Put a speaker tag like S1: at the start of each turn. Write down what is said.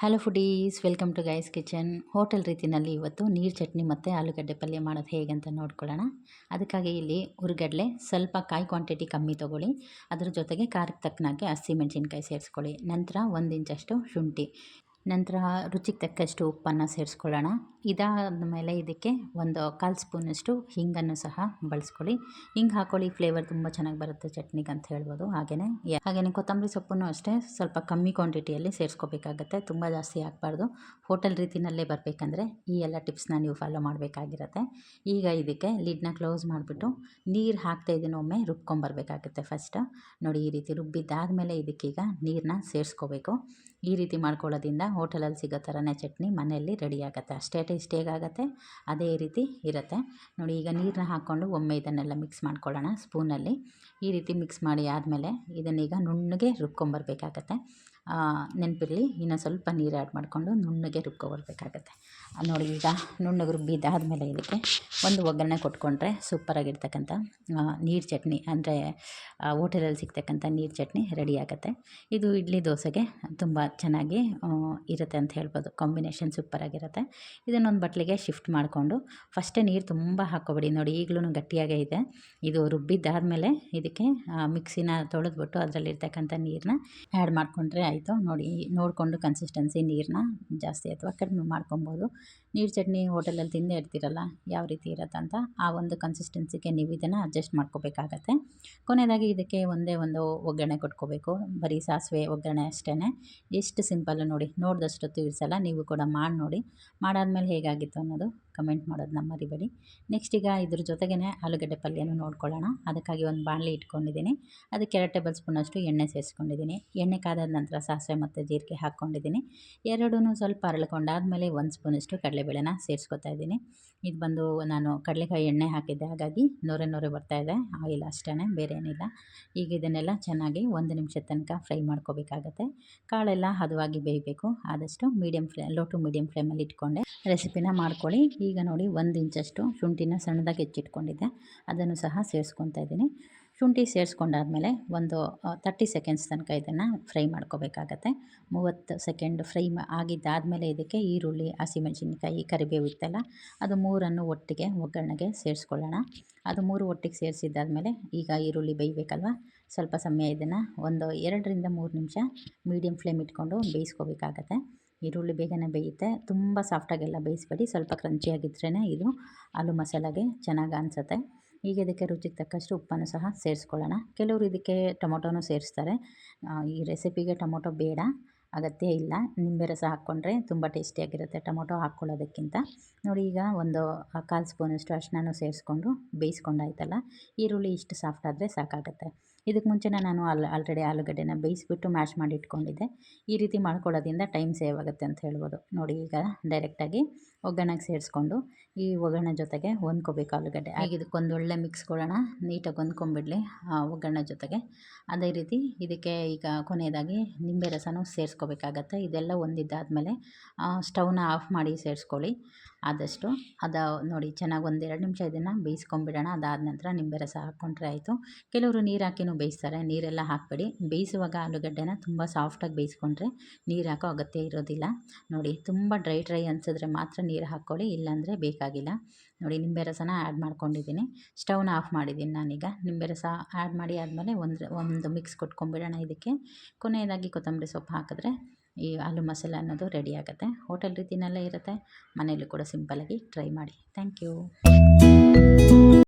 S1: Hello foodies welcome to guys kitchen hotel ರೀತಿಯಲ್ಲಿ ಇವತ್ತು ನೀರು ಚಟ್ನಿ ಮತ್ತು ಆಲೂಗಡ್ಡೆ ಪಲ್ಯ ಮಾಡೋದು ಹೇಗೆ ಅಂತ ನೋಡ್ಕೊಳ್ಳೋಣ. ಅದಕ್ಕಾಗಿ ಇಲ್ಲಿ ಹುರ್ಗಡ್ಲೆ ಸ್ವಲ್ಪ ಕಾಯಿ ಕ್ವಾಂಟಿಟಿ ಕಮ್ಮಿ ತೊಗೊಳ್ಳಿ. ಅದ್ರ ಜೊತೆಗೆ ಖಾರಕ್ಕೆ ತಕ್ಕನಾಗೆ ಹಸಿಮೆಣ್ಸಿನ್ಕಾಯಿ ಸೇರಿಸ್ಕೊಳ್ಳಿ. ನಂತರ ಒಂದು ಇಂಚಷ್ಟು ಶುಂಠಿ. ನಂತರ ರುಚಿಗೆ ತಕ್ಕಷ್ಟು ಉಪ್ಪನ್ನು ಸೇರಿಸ್ಕೊಳ್ಳೋಣ. ಇದಾದ ಮೇಲೆ ಇದಕ್ಕೆ ಒಂದು ಕಾಲು ಸ್ಪೂನಷ್ಟು ಹಿಂಗನ್ನು ಸಹ ಬಳಸ್ಕೊಳ್ಳಿ. ಹಿಂಗೆ ಹಾಕ್ಕೊಳ್ಳಿ ಫ್ಲೇವರ್ ತುಂಬ ಚೆನ್ನಾಗಿ ಬರುತ್ತೆ ಚಟ್ನಿಗೆ ಅಂತ ಹೇಳ್ಬೋದು. ಹಾಗೆಯೇ ಹಾಗೆಯೇ ಕೊತ್ತಂಬರಿ ಸೊಪ್ಪನ್ನು ಅಷ್ಟೇ ಸ್ವಲ್ಪ ಕಮ್ಮಿ ಕ್ವಾಂಟಿಟಿಯಲ್ಲಿ ಸೇರಿಸ್ಕೋಬೇಕಾಗತ್ತೆ. ತುಂಬ ಜಾಸ್ತಿ ಹಾಕ್ಬಾರ್ದು. ಹೋಟೆಲ್ ರೀತಿಯಲ್ಲೇ ಬರಬೇಕಂದ್ರೆ ಈ ಎಲ್ಲ ಟಿಪ್ಸ್ನ ನೀವು ಫಾಲೋ ಮಾಡಬೇಕಾಗಿರತ್ತೆ. ಈಗ ಇದಕ್ಕೆ ಲಿಡ್ನ ಕ್ಲೋಸ್ ಮಾಡಿಬಿಟ್ಟು ನೀರು ಹಾಕ್ತಾ ಇದ್ದೀನಿ ಒಮ್ಮೆ ರುಬ್ಕೊಂಬರ್ಬೇಕಾಗುತ್ತೆ ಫಸ್ಟ್. ನೋಡಿ ಈ ರೀತಿ ರುಬ್ಬಿದ್ದಾದಮೇಲೆ ಇದಕ್ಕೀಗ ನೀರನ್ನ ಸೇರಿಸ್ಕೋಬೇಕು. ಈ ರೀತಿ ಮಾಡ್ಕೊಳ್ಳೋದ್ರಿಂದ ಹೋಟೆಲಲ್ಲಿ ಸಿಗೋ ಥರನೇ ಚಟ್ನಿ ಮನೆಯಲ್ಲಿ ರೆಡಿ ಆಗುತ್ತೆ ಅಷ್ಟೇ ಟೇಸ್ಟ್ ಆಗುತ್ತೆ ಅದೇ ರೀತಿ ಇರುತ್ತೆ. ನೋಡಿ, ಈಗ ನೀರನ್ನ ಹಾಕ್ಕೊಂಡು ಒಮ್ಮೆ ಇದನ್ನೆಲ್ಲ ಮಿಕ್ಸ್ ಮಾಡ್ಕೊಳ್ಳೋಣ ಸ್ಪೂನಲ್ಲಿ. ಈ ರೀತಿ ಮಿಕ್ಸ್ ಮಾಡಿ ಆದಮೇಲೆ ಇದನ್ನೀಗ ನುಣ್ಣಗೆ ರುಬ್ಕೊಂಬರ್ಬೇಕಾಗತ್ತೆ. ನೆನಪಿರಲಿ, ಇನ್ನು ಸ್ವಲ್ಪ ನೀರು ಆ್ಯಡ್ ಮಾಡಿಕೊಂಡು ನುಣ್ಣಗೆ ರುಬ್ಕೊಬರ್ಬೇಕಾಗತ್ತೆ ನೋಡಿ ಈಗ ನುಣ್ಣಗೆ ರುಬ್ಬಿದ್ದಾದಮೇಲೆ ಇದಕ್ಕೆ ಒಂದು ಒಗ್ಗರಣೆ ಕೊಟ್ಕೊಂಡ್ರೆ ಸೂಪರಾಗಿರ್ತಕ್ಕಂಥ ನೀರು ಚಟ್ನಿ, ಅಂದರೆ ಹೋಟೆಲಲ್ಲಿ ಸಿಗ್ತಕ್ಕಂಥ ನೀರು ಚಟ್ನಿ ರೆಡಿ ಆಗುತ್ತೆ. ಇದು ಇಡ್ಲಿ ದೋಸೆಗೆ ತುಂಬ ಚೆನ್ನಾಗಿ ಇರುತ್ತೆ ಅಂತ ಹೇಳ್ಬೋದು. ಕಾಂಬಿನೇಷನ್ ಸೂಪರಾಗಿರುತ್ತೆ ಇದನ್ನೊಂದು ಬಟ್ಲಿಗೆ ಶಿಫ್ಟ್ ಮಾಡಿಕೊಂಡು ಫಸ್ಟೇ ನೀರು ತುಂಬ ಹಾಕ್ಕೊಬೇಡಿ. ನೋಡಿ ಈಗಲೂ ಗಟ್ಟಿಯಾಗೇ ಇದೆ. ಇದು ರುಬ್ಬಿದ್ದಾದಮೇಲೆ ಇದಕ್ಕೆ ಮಿಕ್ಸಿನ ತೊಳೆದ್ಬಿಟ್ಟು ಅದರಲ್ಲಿರ್ತಕ್ಕಂಥ ನೀರನ್ನ ಆ್ಯಡ್ ಮಾಡಿಕೊಂಡ್ರೆ ಆಯಿತು. ನೋಡಿ, ನೋಡಿಕೊಂಡು ಕನ್ಸಿಸ್ಟೆನ್ಸಿ ನೀರನ್ನ ಜಾಸ್ತಿ ಅಥವಾ ಕಡಿಮೆ ಮಾಡ್ಕೊಬೋದು. ನೀರು ಚಟ್ನಿ ಹೋಟೆಲಲ್ಲಿ ತಿಂದೇ ಇರ್ತೀರಲ್ಲ, ಯಾವ ರೀತಿ ಇರುತ್ತಂತ ಆ ಒಂದು ಕನ್ಸಿಸ್ಟೆನ್ಸಿಗೆ ನೀವು ಇದನ್ನು ಅಡ್ಜಸ್ಟ್ ಮಾಡ್ಕೋಬೇಕಾಗತ್ತೆ. ಕೊನೆಯದಾಗಿ ಇದಕ್ಕೆ ಒಂದೇ ಒಂದು ಒಗ್ಗರಣೆ ಕೊಟ್ಕೋಬೇಕು. ಬರೀ ಸಾಸಿವೆ ಒಗ್ಗರಣೆ ಅಷ್ಟೇ ಎಷ್ಟು ಸಿಂಪಲ್ಲು ನೋಡಿ ನೋಡಿದಷ್ಟು ತಿಳಿಸಲ್ಲ ನೀವು ಕೂಡ ಮಾಡಿ ನೋಡಿ. ಮಾಡಾದ್ಮೇಲೆ ಹೇಗಾಗಿತ್ತು ಅನ್ನೋದು ಕಮೆಂಟ್ ಮಾಡೋದನ್ನ ಮರಿಬೇಡಿ ನೆಕ್ಸ್ಟ್ ಈಗ ಇದ್ರ ಜೊತೆಗೇ ಆಲೂಗಡ್ಡೆ ಪಲ್ಯನೂ ನೋಡ್ಕೊಳ್ಳೋಣ. ಅದಕ್ಕಾಗಿ ಒಂದು ಬಾಣಲಿ ಇಟ್ಕೊಂಡಿದ್ದೀನಿ. ಅದಕ್ಕೆ ಎರಡು ಟೇಬಲ್ ಸ್ಪೂನಷ್ಟು ಎಣ್ಣೆ ಸೇರಿಸ್ಕೊಂಡಿದ್ದೀನಿ. ಎಣ್ಣೆ ಕಾದಾದ ನಂತರ ಸಾಸಿವೆ ಮತ್ತು ಜೀರಿಗೆ ಹಾಕ್ಕೊಂಡಿದ್ದೀನಿ. ಎರಡೂ ಸ್ವಲ್ಪ ಅರಳ್ಕೊಂಡಾದಮೇಲೆ ಒಂದು ಸ್ಪೂನಷ್ಟು ಕಡಲೆಬೇಳೆನ ಸೇರಿಸ್ಕೊತಾ ಇದ್ದೀನಿ. ಇದು ಬಂದು ನಾನು ಕಡಲೆಕಾಯಿ ಎಣ್ಣೆ ಹಾಕಿದ್ದೆ. ಹಾಗಾಗಿ ನೊರೆ ನೊರೆ ಬರ್ತಾಯಿದೆ ಆಯಿಲ್ ಅಷ್ಟೇ ಬೇರೆ ಏನಿಲ್ಲ. ಈಗ ಇದನ್ನೆಲ್ಲ ಚೆನ್ನಾಗಿ ಒಂದು ನಿಮಿಷದ ತನಕ ಫ್ರೈ ಮಾಡ್ಕೋಬೇಕಾಗತ್ತೆ. ಕಾಳೆಲ್ಲ ಹದವಾಗಿ ಬೇಯಬೇಕು. ಆದಷ್ಟು medium flame low to medium ಫ್ಲೇಮಲ್ಲಿ ಇಟ್ಕೊಂಡೆ. ರೆಸಿಪಿನ ಮಾಡ್ಕೊಳ್ಳಿ. ಈಗ ನೋಡಿ ಒಂದು ಇಂಚಷ್ಟು ಶುಂಠಿನ ಸಣ್ಣದಾಗಿ ಹೆಚ್ಚಿಟ್ಕೊಂಡಿದ್ದೆ. ಅದನ್ನು ಸಹ ಸೇರಿಸ್ಕೊತಾ ಇದ್ದೀನಿ. ಶುಂಠಿ ಸೇರಿಸ್ಕೊಂಡಾದ್ಮೇಲೆ ಒಂದು ತರ್ಟಿ ಸೆಕೆಂಡ್ಸ್ ತನಕ ಇದನ್ನು ಫ್ರೈ ಮಾಡ್ಕೋಬೇಕಾಗತ್ತೆ. ಮೂವತ್ತು ಸೆಕೆಂಡ್ ಫ್ರೈ ಆಗಿದ್ದಾದಮೇಲೆ ಇದಕ್ಕೆ ಈರುಳ್ಳಿ, ಹಸಿಮೆಣಸಿನ್ಕಾಯಿ ಕರಿಬೇವು ಇತ್ತಲ್ಲ, ಅದು ಮೂರನ್ನು ಒಟ್ಟಿಗೆ ಒಗ್ಗರಣೆಗೆ ಸೇರಿಸ್ಕೊಳ್ಳೋಣ. ಅದು ಮೂರು ಒಟ್ಟಿಗೆ ಸೇರಿಸಿದ್ದಾದಮೇಲೆ ಈಗ ಈರುಳ್ಳಿ ಬೇಯಬೇಕಲ್ವ? ಸ್ವಲ್ಪ ಸಮಯ ಇದನ್ನು ಒಂದು ಎರಡರಿಂದ ಮೂರು ನಿಮಿಷ ಮೀಡಿಯಮ್ ಫ್ಲೇಮ್ ಇಟ್ಕೊಂಡು ಬೇಯಿಸ್ಕೋಬೇಕಾಗತ್ತೆ. ಈರುಳ್ಳಿ ಬೇಗನೆ ಬೇಯುತ್ತೆ. ತುಂಬ ಸಾಫ್ಟಾಗೆಲ್ಲ ಬೇಯಿಸ್ಬೇಡಿ. ಸ್ವಲ್ಪ ಕ್ರಂಚಿಯಾಗಿದ್ರೇ ಇದು ಆಲೂ ಮಸಾಲಾಗೆ ಚೆನ್ನಾಗಿ ಅನಿಸುತ್ತೆ. ಈಗ ಇದಕ್ಕೆ ರುಚಿಗೆ ತಕ್ಕಷ್ಟು ಉಪ್ಪನ್ನು ಸಹ ಸೇರಿಸ್ಕೊಳ್ಳೋಣ. ಕೆಲವರು ಇದಕ್ಕೆ ಟೊಮೊಟೊನೂ ಸೇರಿಸ್ತಾರೆ. ಈ ರೆಸಿಪಿಗೆ ಟೊಮೊಟೊ ಬೇಡ, ಅಗತ್ಯ ಇಲ್ಲ. ನಿಂಬೆ ರಸ ಹಾಕ್ಕೊಂಡ್ರೆ ತುಂಬ ಟೇಸ್ಟಿಯಾಗಿರುತ್ತೆ ಟೊಮೊಟೊ ಹಾಕ್ಕೊಳ್ಳೋದಕ್ಕಿಂತ. ನೋಡಿ, ಈಗ ಒಂದು ಕಾಲು ಸ್ಪೂನಷ್ಟು ಅಷ್ಟನ್ನು ಸೇರಿಸ್ಕೊಂಡು ಬೇಯಿಸ್ಕೊಂಡಾಯ್ತಲ್ಲ? ಈರುಳ್ಳಿ ಇಷ್ಟು ಸಾಫ್ಟ್ ಆದರೆ ಸಾಕಾಗುತ್ತೆ. ಇದಕ್ಕೆ ಮುಂಚೆನೇ ನಾನು ಆಲ್, ಆಲ್ರೆಡಿ ಆಲೂಗಡ್ಡೆನ ಬೇಯಿಸ್ಬಿಟ್ಟು ಮ್ಯಾಶ್ ಮಾಡಿ ಇಟ್ಕೊಂಡಿದ್ದೆ. ಈ ರೀತಿ ಮಾಡ್ಕೊಳ್ಳೋದ್ರಿಂದ ಟೈಮ್ ಸೇವ್ ಆಗುತ್ತೆ ಅಂತ ಹೇಳ್ಬೋದು. ನೋಡಿ ಈಗ ಡೈರೆಕ್ಟಾಗಿ ಒಗ್ಗರಣೆಗೆ ಸೇರಿಸ್ಕೊಂಡು ಈ ಒಗ್ಗರಣೆ ಜೊತೆಗೆ ಹೊಂದ್ಕೋಬೇಕು ಆಲೂಗಡ್ಡೆ. ಹಾಗೆ ಇದಕ್ಕೊಂದು ಒಳ್ಳೆ ಮಿಕ್ಸ್ ಕೊಡೋಣ. ನೀಟಾಗಿ ಹೊಂದ್ಕೊಂಬಿಡಲಿ ಒಗ್ಗರಣೆ ಜೊತೆಗೆ. ಅದೇ ರೀತಿ ಇದಕ್ಕೆ ಈಗ ಕೊನೆಯದಾಗಿ ನಿಂಬೆ ರಸನೂ ಸೇರಿಸ್ಕೋಬೇಕಾಗತ್ತೆ. ಇದೆಲ್ಲ ಹೊಂದಿದ್ದಾದಮೇಲೆ ಸ್ಟವ್ನ ಆಫ್ ಮಾಡಿ ಸೇರಿಸ್ಕೊಳ್ಳಿ. ಆದಷ್ಟು ಅದು ನೋಡಿ ಚೆನ್ನಾಗಿ ಒಂದೆರಡು ನಿಮಿಷ ಇದನ್ನು ಬೇಯಿಸ್ಕೊಂಬಿಡೋಣ. ಅದಾದ ನಂತರ ನಿಂಬೆ ರಸ ಹಾಕ್ಕೊಂಡ್ರೆ ಆಯಿತು. ಕೆಲವರು ನೀರು ಹಾಕಿನೂ ಬೇಯಿಸ್ತಾರೆ. ನೀರೆಲ್ಲ ಹಾಕಬೇಡಿ. ಬೇಯಿಸುವಾಗ ಆಲೂಗಡ್ಡೆನ ತುಂಬ ಸಾಫ್ಟಾಗಿ ಬೇಯಿಸ್ಕೊಂಡ್ರೆ ನೀರು ಹಾಕೋ ಅಗತ್ಯ ಇರೋದಿಲ್ಲ. ನೋಡಿ ತುಂಬ ಡ್ರೈ ಡ್ರೈ ಅನಿಸಿದ್ರೆ ಮಾತ್ರ ನೀರು ಹಾಕ್ಕೊಳ್ಳಿ ಇಲ್ಲಾಂದರೆ ಬೇಕಾಗಿಲ್ಲ. ನೋಡಿ ನಿಂಬೆ ರಸನ ಆ್ಯಡ್ ಮಾಡ್ಕೊಂಡಿದ್ದೀನಿ. ಸ್ಟವ್ನ ಆಫ್ ಮಾಡಿದ್ದೀನಿ ನಾನೀಗ. ನಿಂಬೆ ರಸ ಆ್ಯಡ್ ಮಾಡಿ ಆದಮೇಲೆ ಒಂದು ಒಂದು ಮಿಕ್ಸ್ ಕೊಟ್ಕೊಂಬಿಡೋಣ ಇದಕ್ಕೆ. ಕೊನೆಯದಾಗಿ ಕೊತ್ತಂಬರಿ ಸೊಪ್ಪು ಹಾಕಿದ್ರೆ ಈ ಆಲೂ ಮಸಾಲ ಅನ್ನೋದು ರೆಡಿ ಆಗುತ್ತೆ. ಹೋಟೆಲ್ ರೀತಿಯಲ್ಲೇ ಇರುತ್ತೆ. ಮನೆಯಲ್ಲೂ ಕೂಡ ಸಿಂಪಲ್ಲಾಗಿ ಟ್ರೈ ಮಾಡಿ. Thank you